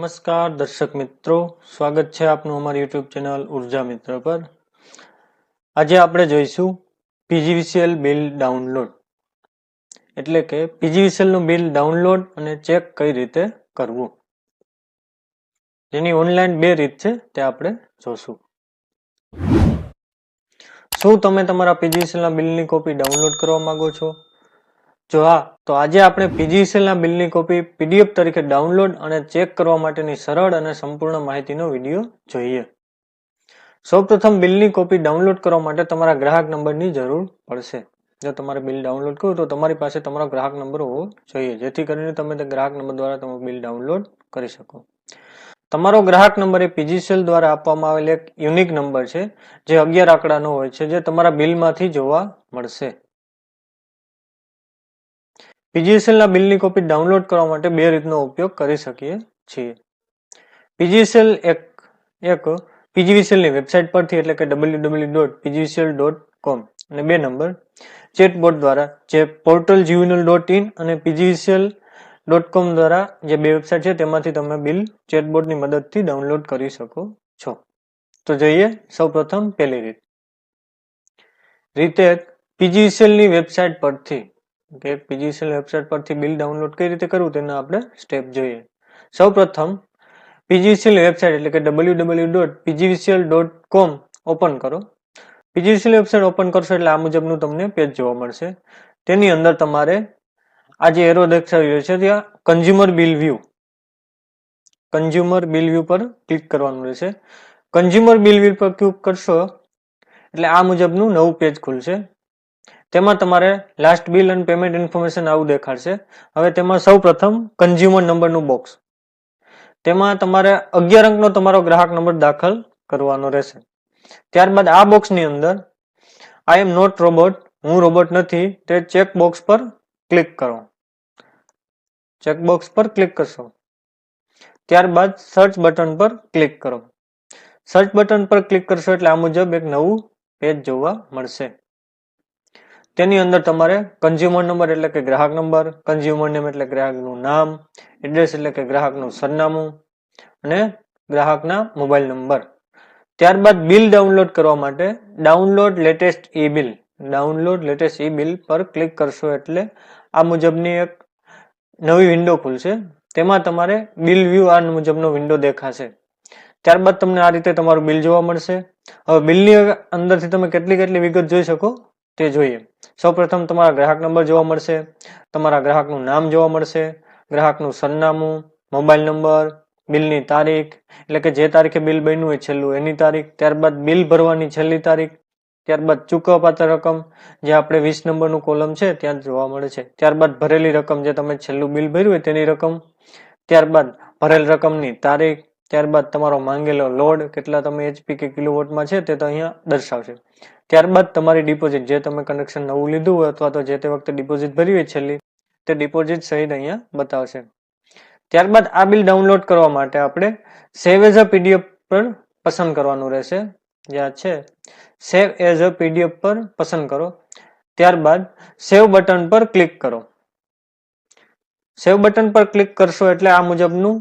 નમસ્કાર, દર્શક મિત્રો. સ્વાગત છે આપનું અમારી યુટ્યુબ ચેનલ ઊર્જા મિત્ર પર. આજે આપણે જોઈશું પીજીવીસીએલ બિલ ડાઉનલોડ. એટલે કે પીજીવીસીએલનું બિલ ડાઉનલોડ અને ચેક કઈ રીતે કરવું. જેની ઓનલાઈન બે રીત છે, તે આપણે જોશું. શું તમે તમારા પીજીવીસીએલના બિલની કોપી ડાઉનલોડ કરવા માંગો છો? જો હા, તો આજે આપણે પીજીસીએલના બિલની કોપી પીડીએફ તરીકે ડાઉનલોડ અને ચેક કરવા માટેની સરળ અને સંપૂર્ણ માહિતીનો વીડિયો જોઈએ. સૌપ્રથમ બિલની કોપી ડાઉનલોડ કરવા માટે તમારા ગ્રાહક નંબરની જરૂર પડશે. જો તમારે બિલ ડાઉનલોડ કરવું તો તમારી પાસે તમારો ગ્રાહક નંબર હોવો જોઈએ, જેથી કરીને તમે તે ગ્રાહક નંબર દ્વારા તમે બિલ ડાઉનલોડ કરી શકો. તમારો ગ્રાહક નંબર એ પીજીસીએલ દ્વારા આપવામાં આવેલ એક યુનિક નંબર છે, જે અગિયાર આંકડાનો હોય છે, જે તમારા બિલમાંથી જોવા મળશે. પીજીએસએલ ના બિલની કોપી ડાઉનલોડ કરવા માટે બે રીતનો ઉપયોગ કરી શકીએ છીએ. પીજીએસએલ એક એક પીજીવીસીએલની વેબસાઇટ પરથી એટલે કે W W dot PGVCL dot com અને બે નંબર ચેટબોટ દ્વારા, જે પોર્ટલ જીયુનલ ડોટ ઇન અને પીજીવીસીએલ ડોટ કોમ દ્વારા જે બે વેબસાઇટ છે તેમાંથી તમે બિલ ચેટબોટની મદદથી ડાઉનલોડ કરી શકો છો. તો જોઈએ સૌપ્રથમ પહેલી રીત. રીતે પીજીવીસીએલની વેબસાઇટ પરથી કે પીજીસીએલ વેબસાઇટ પરથી બિલ ડાઉનલોડ કઈ રીતે કરવું તેના આપણે સ્ટેપ જોઈએ. સૌપ્રથમ પીજીસીએલ વેબસાઇટ એટલે કે W W dot PGCL dot com open કરો પીજીસીએલ વેબસાઇટ ઓપન કરશો એટલે આ મુજબનું તમને પેજ જોવા મળશે. તેની અંદર તમારે આ જે એરો દર્શાવી રહ્યો છે ત્યાં consumer bill view consumer bill view પર ક્લિક કરવાનું રહેશે. કન્ઝ્યુમર બિલ વ્યૂ પર ક્લિક કરશો એટલે આ મુજબનું નવું પેજ ખુલશે. તેમાં તમારે લાસ્ટ બિલ અને પેમેન્ટ ઇન્ફોર્મેશન આવું દેખાડશે. હવે તેમાં સૌ પ્રથમ કન્ઝ્યુમર નંબરનું બોક્સ તેમાં તમારે અગિયાર અંકનો તમારો ગ્રાહક નંબર દાખલ કરવાનો રહેશે. ત્યારબાદ આ બોક્સની અંદર આઈ એમ નોટ રોબોટ હું રોબોટ નથી, તે ચેક બોક્સ પર ક્લિક કરો. ચેકબોક્સ પર ક્લિક કરશો. ત્યારબાદ સર્ચ બટન પર ક્લિક કરો. સર્ચ બટન પર ક્લિક કરશો એટલે આ મુજબ એક નવું પેજ જોવા મળશે. તેની અંદર તમારે કન્ઝ્યુમર નંબર એટલે કે ગ્રાહક નંબર કન્ઝ્યુમર નેમ એટલે ગ્રાહકનું નામ એડ્રેસ એટલે કે ગ્રાહકનું સરનામું અને ગ્રાહકના મોબાઈલ નંબર ત્યારબાદ બિલ ડાઉનલોડ કરવા માટે download latest e bill download latest e bill પર ક્લિક કરશો એટલે આ મુજબની એક નવી વિન્ડો ખુલશે. તેમાં તમારે બિલ વ્યૂ આ મુજબનો વિન્ડો દેખાશે. ત્યારબાદ તમને આ રીતે તમારું બિલ જોવા મળશે. હવે બિલની અંદરથી તમે કેટલી કેટલી વિગત જોઈ શકો તે જોઈએ. સૌપ્રથમ તમારા ગ્રાહક નંબર જોવા મળશે, તમારા ગ્રાહકનું નામ જોવા મળશે, ગ્રાહકનું સરનામું, મોબાઈલ નંબર, બિલની તારીખ, એટલે કે જે તારીખે બિલ બન્યું હોય છેલ્લું, એની તારીખ, ત્યારબાદ બિલ ભરવાની છેલ્લી તારીખ, ત્યારબાદ ચૂકવપાત્ર રકમ, જે આપણે વીસ નંબરનું કોલમ છે ત્યાં જોવા મળે છે. ત્યારબાદ ભરેલી રકમ જે તમે છેલ્લું બિલ ભર્યું હોય તેની રકમ, ત્યારબાદ ભરેલ રકમની તારીખ ત્યારબાદ તમારો માંગેલો લોડ કેટલા તમે એચપી કે કિલોવોટમાં છે તે તો અહીંયા દર્શાવશે. ત્યારબાદ તમારી ડિપોઝિટ જે તમે કનેક્શન નવું લીધું હોય અથવા તો જે તે વખતે ડિપોઝિટ ભરી હોય છેલ્લી, તે ડિપોઝિટ સહિત અહીંયા બતાવશે. ત્યારબાદ આ બિલ ડાઉનલોડ કરવા માટે આપણે સેવ એઝ અ પીડીએફ પર પસંદ કરવાનું રહેશે. જ્યાં છે? સેવ એઝ અ પીડીએફ પર પસંદ કરો. ત્યારબાદ સેવ બટન પર ક્લિક કરો. સેવ બટન પર ક્લિક કરશો એટલે આ મુજબનું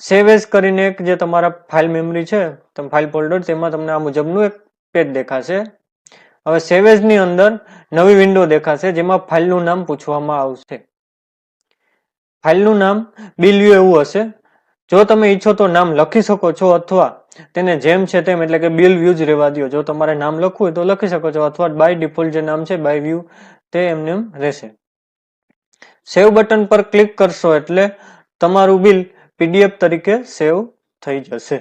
સેવ એઝ કરીને એક જે તમારા ફાઇલ મેમરી છે, તમે ફાઇલ ફોલ્ડર તેમાં તમને આ મુજબનું એક પેજ દેખાશે. હવે સેવ એઝની અંદર નવી વિન્ડો દેખાશે, જેમાં ફાઇલનું નામ પૂછવામાં આવશે. ફાઇલનું નામ બિલ્યુ એવું હશે. જો તમે ઈચ્છો તો નામ લખી શકો છો અથવા તેને જેમ છે તેમ, એટલે કે બિલ વ્યૂ જ રહેવા દો જો તમારે નામ લખવું હોય તો લખી શકો છો અથવા બાય ડિફોલ્ટ જે નામ છે બાય વ્યૂ તે એમને એમ રહેશે. સેવ બટન પર ક્લિક કરશો એટલે તમારું બિલ પીડીએફ તરીકે સેવ થઈ જશે.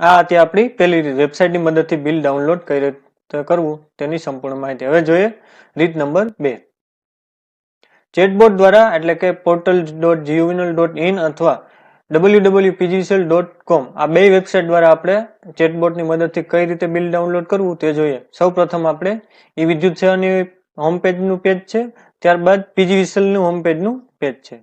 આ હતી આપણી પહેલી વેબસાઇટની મદદથી બિલ ડાઉનલોડ કઈ રીતે કરવું. તેની સંપૂર્ણ માહિતી. હવે જોઈએ રીત નંબર બે. ચેટબોટ દ્વારા એટલે કે portal dot GUVNL dot in અથવા W W PGCL dot com આ બે વેબસાઇટ દ્વારા આપણે ચેટબોટની મદદથી કઈ રીતે બિલ ડાઉનલોડ કરવું તે જોઈએ. સૌ પ્રથમ આપણે ઈ વિદ્યુત સેવાની હોમ પેજનું પેજ છે. ત્યારબાદ પીજીવીસીએલનું હોમ પેજનું પેજ છે.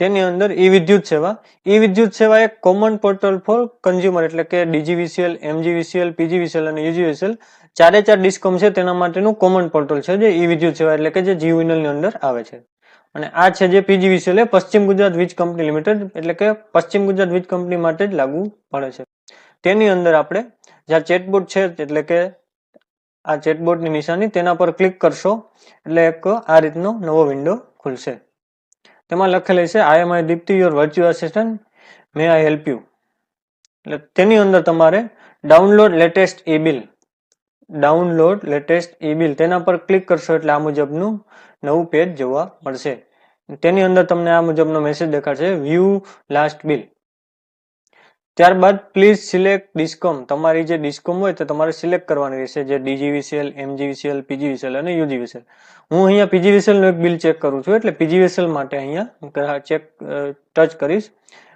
તેની અંદર ઈ વિદ્યુત સેવા. ઈ વિદ્યુત સેવા એક કોમન પોર્ટલ ફોર કન્ઝ્યુમર એટલે કે ડીજીવીસીએલ એમજીવીસીએલ પીજીવીસીએલ અને યુજીવીસીએલ ચારે ચાર ડિસ્કોમ છે તેના માટેનું કોમન પોર્ટલ છે જે ઈ વિદ્યુત સેવા એટલે કે જે જીયુવિનલની અંદર આવે છે. અને આ છે જે પીજીવીસીએલ એ પશ્ચિમ ગુજરાત વીજ કંપની લિમિટેડ એટલે કે પશ્ચિમ ગુજરાત વીજ કંપની માટે જ લાગુ પડે છે. તેની અંદર આપણે જ્યાં ચેટબોટ છે એટલે કે આ ચેટબોટની નિશાની તેના પર ક્લિક કરશો એટલે એક આ રીતનો નવો વિન્ડો ખુલશે. તેમાં લખેલી છે I am I Deepti your virtual assistant may I help you એટલે તેની અંદર તમારે download latest e bill download latest e bill તેના પર ક્લિક કરશો એટલે આ મુજબનું નવું પેજ જોવા મળશે. તેની અંદર તમને આ મુજબનો મેસેજ દેખાડશે વ્યૂ લાસ્ટ બિલ ત્યારબાદ પ્લીઝ સિલેક્ટ ડિસ્કોમ તમારી જે ડિસ્કોમ હોય તો તમારે સિલેક્ટ કરવાની રહેશે. જે ડીજીવીસીએલ એમજીવીસીએલ પીજીવીસીએલ અને યુજીવીસીએલ હું અહીંયા પીજીવીસીએલનું એક બિલ ચેક કરું છું એટલે પીજીવીસીએલ માટે અહીંયા ચેક ટચ કરીશ.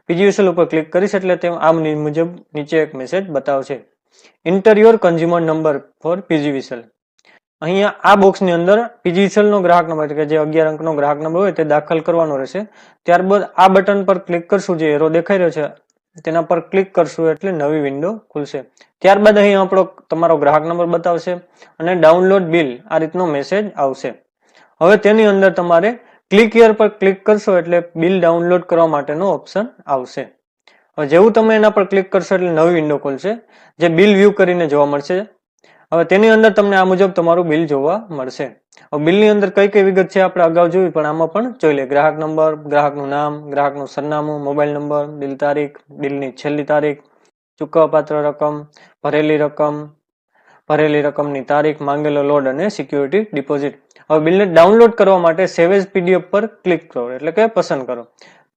પીજીવીસીએલ ઉપર ક્લિક કરીશ એટલે તે આમ મુજબ નીચે એક મેસેજ બતાવશે. Enter your consumer number for PGVCL અહીંયા આ બોક્સની અંદર પીજીવીસીએલ નો ગ્રાહક નંબર કે જે અગિયાર અંકનો ગ્રાહક નંબર હોય તે દાખલ કરવાનો રહેશે. ત્યારબાદ આ બટન પર ક્લિક કરશું જે એરો દેખાઈ રહ્યો છે. તેના પર ક્લિક કરશું એટલે નવી વિન્ડો ખુલશે. ત્યારબાદ અહીં આપણો તમારો ગ્રાહક નંબર બતાવશે અને ડાઉનલોડ બિલ આ રીતનો મેસેજ આવશે. હવે તેની અંદર તમારે ક્લિક હિયર પર ક્લિક કરશો એટલે બિલ ડાઉનલોડ કરવા માટેનો ઓપ્શન આવશે. હવે જેવું તમે એના પર ક્લિક કરશો એટલે નવી વિન્ડો ખુલશે, જે બિલ વ્યૂ કરીને જોવા મળશે. હવે તેની અંદર તમને આ મુજબ તમારું બિલ જોવા મળશે. બિલની અંદર કઈ કઈ વિગત છે આપણે અગાઉ જોયું? પણ આમાં પણ જોઈ લે. ગ્રાહક નંબર, ગ્રાહકનું નામ, ગ્રાહકનું સરનામું, મોબાઈલ નંબર, બિલ તારીખ, બિલની છેલ્લી તારીખ, ચૂકવપાત્ર રકમ, ભરેલી રકમ, ભરેલી રકમની તારીખ, માંગેલો લોડ અને સિક્યુરિટી ડિપોઝિટ. હવે બિલને ડાઉનલોડ કરવા માટે સેવ પીડીએફ પર ક્લિક કરો, એટલે કે પસંદ કરો.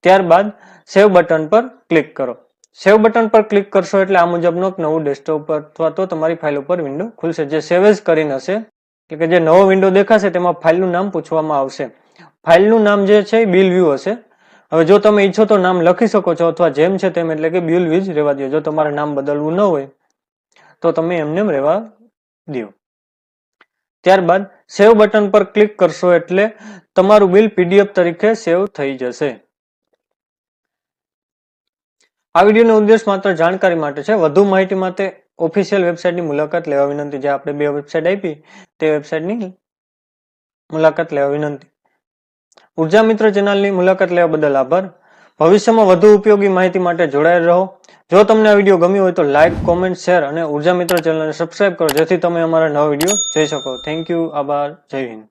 ત્યારબાદ સેવ બટન પર ક્લિક કરો. સેવ બટન પર ક્લિક કરશો એટલે આ મુજબનો નવું ડેસ્કટોપ પર અથવા તો તમારી ફાઇલ ઉપર વિન્ડો ખુલશે. જે સેવ કરીને હશે એટલે કે જે નવો વિન્ડો દેખાશે તેમાં ફાઇલનું નામ પૂછવામાં આવશે. ફાઇલનું નામ જે છે બિલ વ્યૂ હશે. હવે જો તમે ઈચ્છો તો નામ લખી શકો છો અથવા જેમ છે તેમ એટલે કે બિલ વ્યૂ જ રહેવા દો જો તમારે નામ બદલવું ન હોય, તો તમે એમને રહેવા દો ત્યારબાદ સેવ બટન પર ક્લિક કરશો એટલે તમારું બિલ પીડીએફ તરીકે સેવ થઈ જશે. આ વિડીયોનો ઉદ્દેશ માત્ર જાણકારી માટે છે. વધુ માહિતી માટે ઓફિશિયલ વેબસાઇટની મુલાકાત લેવા વિનંતી. જે આપણે બે વેબસાઇટ આપી, તે વેબસાઇટની મુલાકાત લેવા વિનંતી. ઊર્જા મિત્ર ચેનલની મુલાકાત લેવા બદલ આભાર. ભવિષ્યમાં વધુ ઉપયોગી માહિતી માટે જોડાયેલ રહો. જો તમને આ વીડિયો ગમ્યો હોય તો લાઇક કોમેન્ટ શેર અને ઊર્જા મિત્ર ચેનલને સબસ્ક્રાઇબ કરો. જેથી તમે અમારા નવા વીડિયો જોઈ શકો. થેન્ક યુ આભાર. જય હિન્દ.